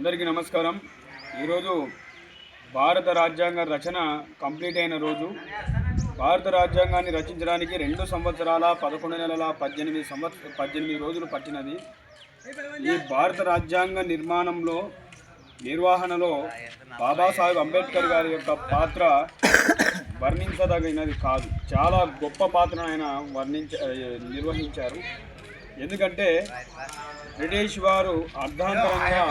అందరికీ నమస్కారం. ఈరోజు భారత రాజ్యాంగ రచన కంప్లీట్ అయిన రోజు. భారత రాజ్యాంగాన్ని రచించడానికి రెండు సంవత్సరాల పదకొండు నెలల పద్దెనిమిది సంవత్సర పద్దెనిమిది రోజులు పట్టినది. ఈ భారత రాజ్యాంగ నిర్మాణంలో నిర్వహణలో బాబాసాహెబ్ అంబేద్కర్ గారి యొక్క పాత్ర వర్ణించదగినది కాదు. చాలా గొప్ప పాత్రను ఆయన వర్ణించ నిర్వహించారు. ఎందుకంటే బ్రిటిష్ వారు అర్ధాంతరంగా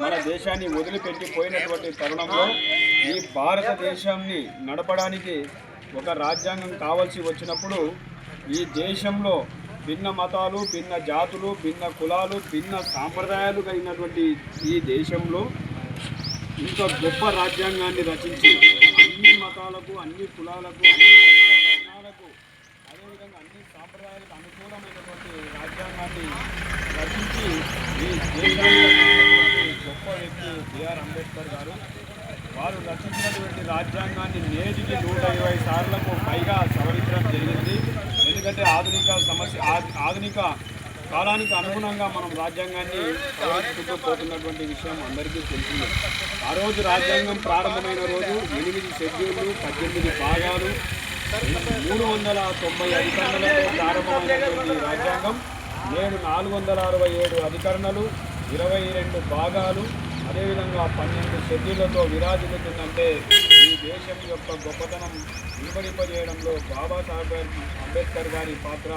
మన దేశాన్ని వదిలిపెట్టి పోయినటువంటి తరుణంలో ఈ భారతదేశాన్ని నడపడానికి ఒక రాజ్యాంగం కావాల్సి వచ్చినప్పుడు ఈ దేశంలో భిన్న మతాలు భిన్న జాతులు భిన్న కులాలు భిన్న సాంప్రదాయాలు కలిగినటువంటి ఈ దేశంలో ఇంత గొప్ప రాజ్యాంగాన్ని రచించి అన్ని మతాలకు అన్ని కులాలకు అన్ని వర్ణాలకు అదేవిధంగా అన్ని సాంప్రదాయాలకు అనుకూలమైనటువంటి రాజ్యాంగాన్ని రచించి ఈ దేశాన్ని గొప్ప వ్యక్తి బిఆర్ అంబేద్కర్ గారు. వారు రచించినటువంటి రాజ్యాంగాన్ని నేటికి నూట ఇరవై సార్లకు పైగా సవరించడం జరిగింది. ఎందుకంటే ఆధునిక సమస్య ఆధునిక కాలానికి అనుగుణంగా మనం రాజ్యాంగాన్ని సవరించుకుంటూ పోతున్నటువంటి విషయం అందరికీ తెలిసింది. ఆ రోజు రాజ్యాంగం ప్రారంభమైన రోజు ఎనిమిది షెడ్యూళ్ళు పద్దెనిమిది భాగాలు మూడు వందల తొంభై అధికారులతో ప్రారంభమైనటువంటి రాజ్యాంగం. నేడు నాలుగు వందల అరవై ఏడు అధికరణలు ఇరవై రెండు భాగాలు అదేవిధంగా పన్నెండు షెడ్యూళ్ళతో విరాజిల్లుతుందంటే ఈ దేశం యొక్క గొప్పతనం విలువడింపజేయడంలో బాబాసాహెబ్ అంబేద్కర్ గారి పాత్ర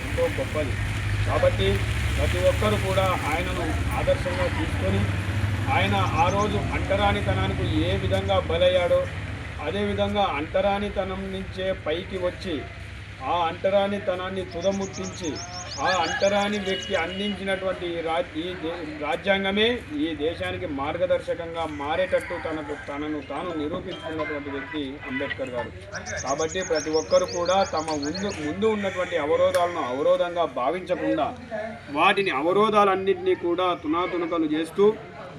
ఎంతో గొప్పది. కాబట్టి ప్రతి ఒక్కరు కూడా ఆయనను ఆదర్శంగా తీసుకొని ఆయన ఆ రోజు అంటరానితనానికి ఏ విధంగా బలయ్యాడో అదేవిధంగా అంటరానితనం నుంచే పైకి వచ్చి ఆ అంటరానితనాన్ని తుదముట్టించి ఆ అంటరాని వ్యక్తి అందించినటువంటి ఈ రాజ్ ఈ దే- రాజ్యాంగమే ఈ దేశానికి మార్గదర్శకంగా మారేటట్టు తనకు తనను తాను నిరూపించుకున్నటువంటి వ్యక్తి అంబేద్కర్ గారు. కాబట్టి ప్రతి ఒక్కరు కూడా తమ ముందు ముందు ఉన్నటువంటి అవరోధాలను అవరోధంగా భావించకుండా వాటిని అవరోధాలన్నింటినీ కూడా తునాతునకలు చేస్తూ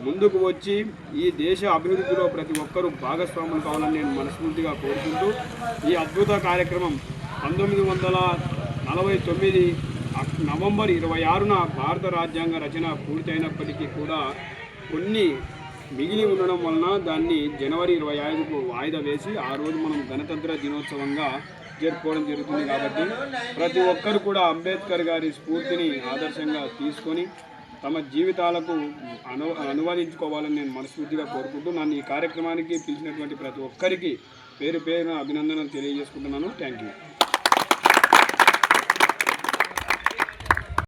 ముందుకు వచ్చి ఈ దేశ అభివృద్ధిలో ప్రతి ఒక్కరూ భాగస్వాములు కావాలని నేను మనస్ఫూర్తిగా కోరుకుంటూ ఈ అద్భుత కార్యక్రమం పంతొమ్మిది వందల నలభై తొమ్మిది నవంబర్ ఇరవై ఆరున భారత రాజ్యాంగ రచన పూర్తయినప్పటికీ కూడా కొన్ని మిగిలి ఉండడం వలన దాన్ని జనవరి ఇరవై ఐదుకు వాయిదా వేసి ఆ రోజు మనం గణతంత్ర దినోత్సవంగా జరుపుకోవడం జరుగుతుంది కాబట్టి ప్రతి ఒక్కరు కూడా అంబేద్కర్ గారి స్ఫూర్తిని ఆదర్శంగా తీసుకొని తమ జీవితాలకు అను అనువదించుకోవాలని నేను మనస్ఫూర్తిగా కోరుకుంటూ నన్ను ఈ కార్యక్రమానికి పిలిచినటువంటి ప్రతి ఒక్కరికి పేరు పేరున అభినందనలు తెలియజేసుకుంటున్నాను. Thank you.